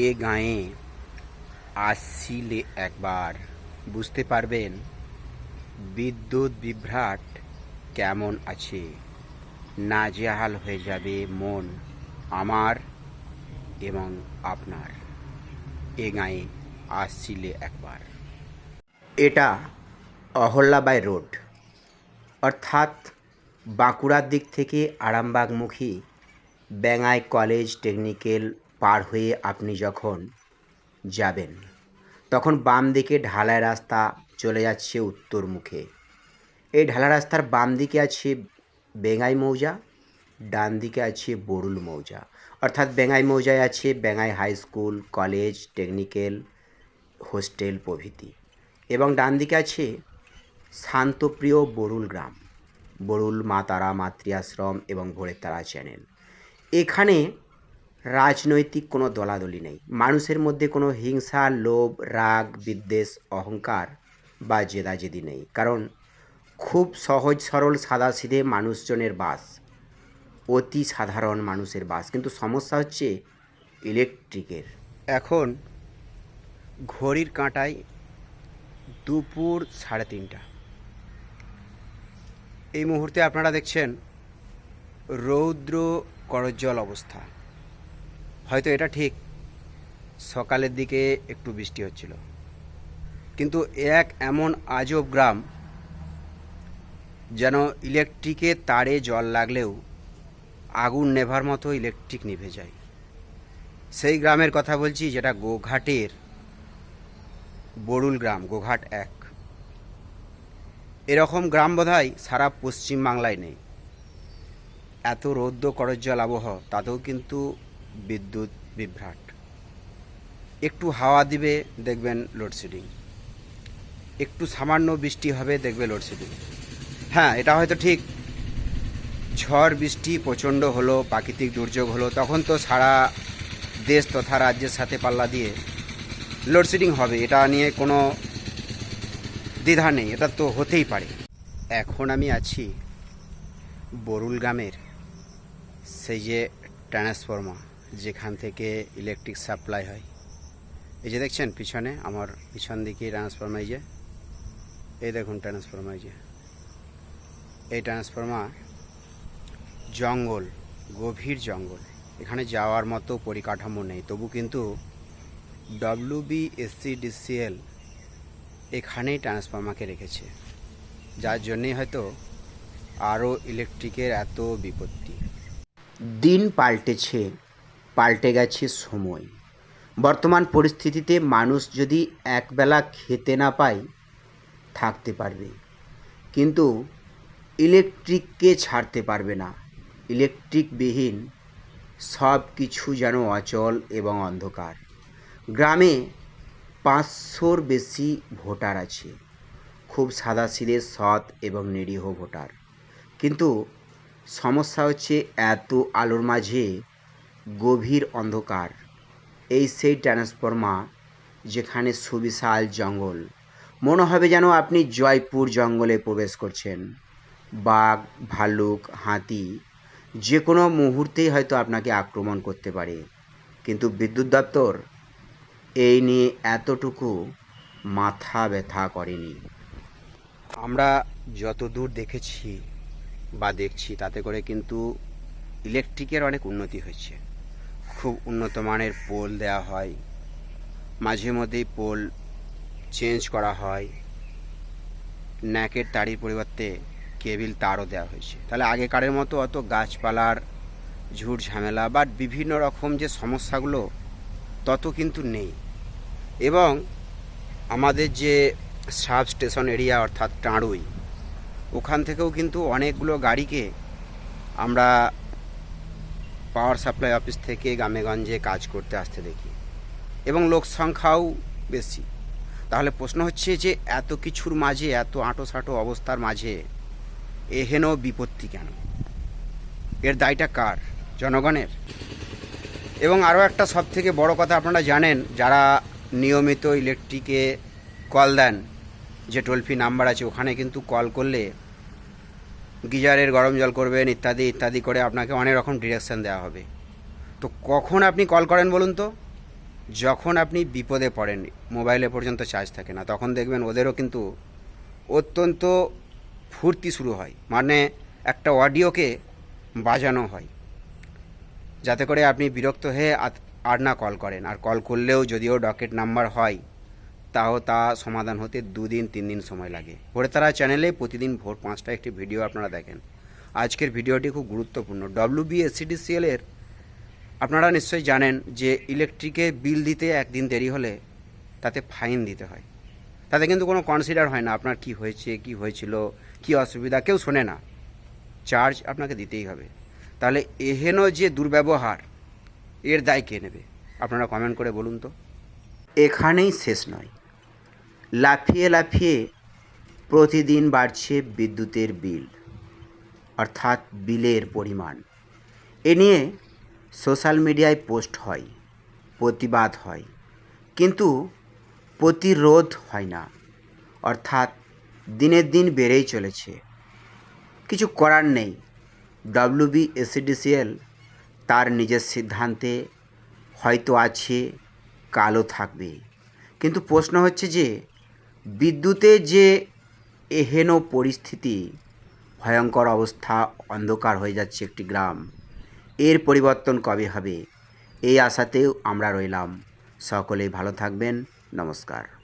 এ গাঁয়ে আসছিলে একবার, বুঝতে পারবেন? বিদ্যুৎ বিভ্রাট কেমন আছে? নাজেহাল হয়ে যাবে মন আমার এবং আপনার। এ গাঁয়ে আসছিলে একবার। এটা অহল্যাবাই রোড। অর্থাৎ বাঁকুড়ার দিক থেকে আরামবাগমুখী ব্যাঙাই কলেজ টেকনিক্যাল পার হয়ে আপনি যখন যাবেন, তখন বাম দিকে ঢালাই রাস্তা চলে যাচ্ছে উত্তর মুখে। এই ঢালা রাস্তার বাম দিকে আছে বেঙ্গাই মৌজা, ডান দিকে আছে বরুল মৌজা। অর্থাৎ বেঙ্গাই মৌজায় আছে Bengai high school, college, technical, hostel প্রভৃতি। এবং ডান দিকে আছে শান্তপ্রিয় বরুল গ্রাম, বরুল মা তারা মাতৃ আশ্রম এবং ভোরের তারা চ্যানেল। এখানে রাজনৈতিক কোনো দলাদলি নেই। মানুষের মধ্যে কোনো হিংসা, লোভ, রাগ, বিদ্বেষ, অহংকার বা জেদাজেদি নেই। কারণ খুব সহজ, সরল, সাদাসিধে মানুষজনের বাস, অতি সাধারণ মানুষের বাস। কিন্তু সমস্যা হচ্ছে ইলেকট্রিকের। এখন ঘড়ির কাঁটায় দুপুর সাড়ে তিনটা। এই মুহূর্তে আপনারা দেখছেন রৌদ্র করজ্জল অবস্থা। হয়তো এটা ঠিক। সকালের দিকে একটু বৃষ্টি হচ্ছিল। কিন্তু এক এমন আজব গ্রাম যেন ইলেকট্রিকের তারে জল লাগলেও আগুন নেভার মতো ইলেকট্রিক নিভে যায়। সেই গ্রামের কথা বলছি যেটা গোঘাটের বরুল গ্রাম, গোঘাট এক। এরকম গ্রাম বোধহয় সারা পশ্চিম বাংলায় নেই। এত রৌদ্র করজ্জল আবহাওয়া, তাতেও কিন্তু বিদ্যুৎ বিভ্রাট। একটু হাওয়া দিবে, দেখবেন লোডশেডিং একটু সামান্য বৃষ্টি হবে, দেখবে লোডশেডিং হ্যাঁ এটা হয়তো ঠিক। ঝড়, বৃষ্টি প্রচণ্ড হলো, প্রাকৃতিক দুর্যোগ হলো, তখন তো সারা দেশ তথা রাজ্যের সাথে পাল্লা দিয়ে লোডশেডিং হবে। এটা নিয়ে কোনো দ্বিধা নেই, এটা তো হতেই পারে। এখন আমি আছি বরুল গ্রামের, সেই যে ট্রান্সফর্মার যেখান থেকে ইলেকট্রিক সাপ্লাই হয়। এই যে দেখছেন, পিছনে আমার পিছন দিকে ট্রান্সফর্মার যে। এই দেখুন ট্রান্সফর্মার যে। এই ট্রান্সফর্মার জঙ্গল, গভীর জঙ্গল। এখানে যাওয়ার মতো পরিকাঠামো নেই। তবু কিন্তু ডব্লিউবি এসসি ডিসিএল এখানেই ট্রান্সফর্মারকে রেখেছে। যার জন্যেই হয়তো আরও ইলেকট্রিকের এত বিপত্তি। দিন পাল্টেছে। পাল্টে গেছে সময়। বর্তমান পরিস্থিতিতে মানুষ যদি একবেলা খেতে না পায়, থাকতে পারবে। কিন্তু ইলেকট্রিককে ছাড়তে পারবে না। ইলেকট্রিকবিহীন সব কিছু যেন অচল এবং অন্ধকার। গ্রামে পাঁচশোর বেশি ভোটার আছে। খুব সাদাসিধে, সৎ এবং নিরীহ ভোটার। কিন্তু সমস্যা হচ্ছে এত আলোর মাঝে গভীর অন্ধকার। এই সেই ট্রান্সফর্মার যেখানে সুবিশাল জঙ্গল। মনে হবে যেন আপনি জয়পুর জঙ্গলে প্রবেশ করছেন। বাঘ ভাল্লুক হাতি, যে কোনো মুহূর্তেই হয়তো আপনাকে আক্রমণ করতে পারে। কিন্তু বিদ্যুৎ দপ্তর এই নিয়ে এতটুকু মাথা ব্যথা করেনি। আমরা যত দূর দেখেছি বা দেখছি, তাতে করে কিন্তু ইলেকট্রিকের অনেক উন্নতি হয়েছে। খুব উন্নত মানের পোল দেওয়া হয়। মাঝে মধ্যেই পোল চেঞ্জ করা হয়। ন্যাকের তারির পরিবর্তে কেবিল তারও দেওয়া হয়েছে। তাহলে আগেকারের মতো অত গাছপালার ঝুট ঝামেলা বা বিভিন্ন রকম যে সমস্যাগুলো, তত কিন্তু নেই। এবং আমাদের যে সাব স্টেশন এরিয়া অর্থাৎ টাঁড়ুই, ওখান থেকেও কিন্তু অনেকগুলো গাড়িকে আমরা পাওয়ার সাপ্লাই অফিস থেকে গ্রামেগঞ্জে কাজ করতে আসতে দেখি। এবং লোক সংখ্যাও বেশি। তাহলে প্রশ্ন হচ্ছে যে, এত কিছুর মাঝে, এত আঁটো সাঁটো অবস্থার মাঝে এহেন বিপত্তি কেন? এর দায়টা কার? জনগণের? এবং আরও একটা সব থেকে বড় কথা আপনারা জানেন, যারা নিয়মিত ইলেকট্রিকে কল দেন, যে টোল ফ্রি নাম্বার আছে, ওখানে কিন্তু কল করলে গিজারের গরম জল করবেন, ইত্যাদি ইত্যাদি করে আপনাকে অনেক রকম ডিরেকশন দেওয়া হবে। তো কখন আপনি কল করেন বলুন তো? যখন আপনি বিপদে পড়েন মোবাইলে পর্যন্ত চার্জ থাকে না, তখন দেখবেন ওদেরও কিন্তু অত্যন্ত ফুর্তি শুরু হয়। মানে একটা অডিওকে বাজানো হয়। যাতে করে আপনি বিরক্ত হয়ে আর না কল করেন। আর কল করলেও যদিও ডকেট নাম্বার হয় তাও তা সমাধান হতে দুদিন তিন দিন সময় লাগে। ভোরে তারা চ্যানেলে প্রতিদিন ভোর পাঁচটা একটি ভিডিও আপনারা দেখেন। আজকের ভিডিওটি খুব গুরুত্বপূর্ণ। ডব্লিউ বি এর আপনারা নিশ্চয়ই জানেন যে ইলেকট্রিকে বিল দিতে একদিন দেরি হলে তাতে ফাইন দিতে হয়। তাতে কিন্তু কোনো কনসিডার হয় না আপনার কি হয়েছে, কি হয়েছিল, কি অসুবিধা, কেউ শোনে না। চার্জ আপনাকে দিতেই হবে। তাহলে এহেন যে দুর্ব্যবহার, এর দায় কে নেবে? আপনারা কমেন্ট করে বলুন তো। এখানেই শেষ নয়। লাফিয়ে লাফিয়ে প্রতিদিন বাড়ছে বিদ্যুতের বিল, অর্থাৎ বিলের পরিমাণ। এ নিয়ে সোশ্যাল মিডিয়ায় পোস্ট হয়, প্রতিবাদ হয়, কিন্তু প্রতিরোধ হয় না, অর্থাৎ দিনের দিন বেড়েই চলেছে। কিছু করার নেই ডব্লিউবি এসিডিসিএল তার নিজের সিদ্ধান্তে হয়তো আছে, কালো থাকবে। কিন্তু প্রশ্ন হচ্ছে যে বিদ্যুতের যে এহেন পরিস্থিতি, ভয়ঙ্কর অবস্থা, অন্ধকার হয়ে যাচ্ছে একটি গ্রাম। এর পরিবর্তন কবে হবে? এই আশাতেও আমরা রইলাম। সকলেই ভালো থাকবেন। নমস্কার।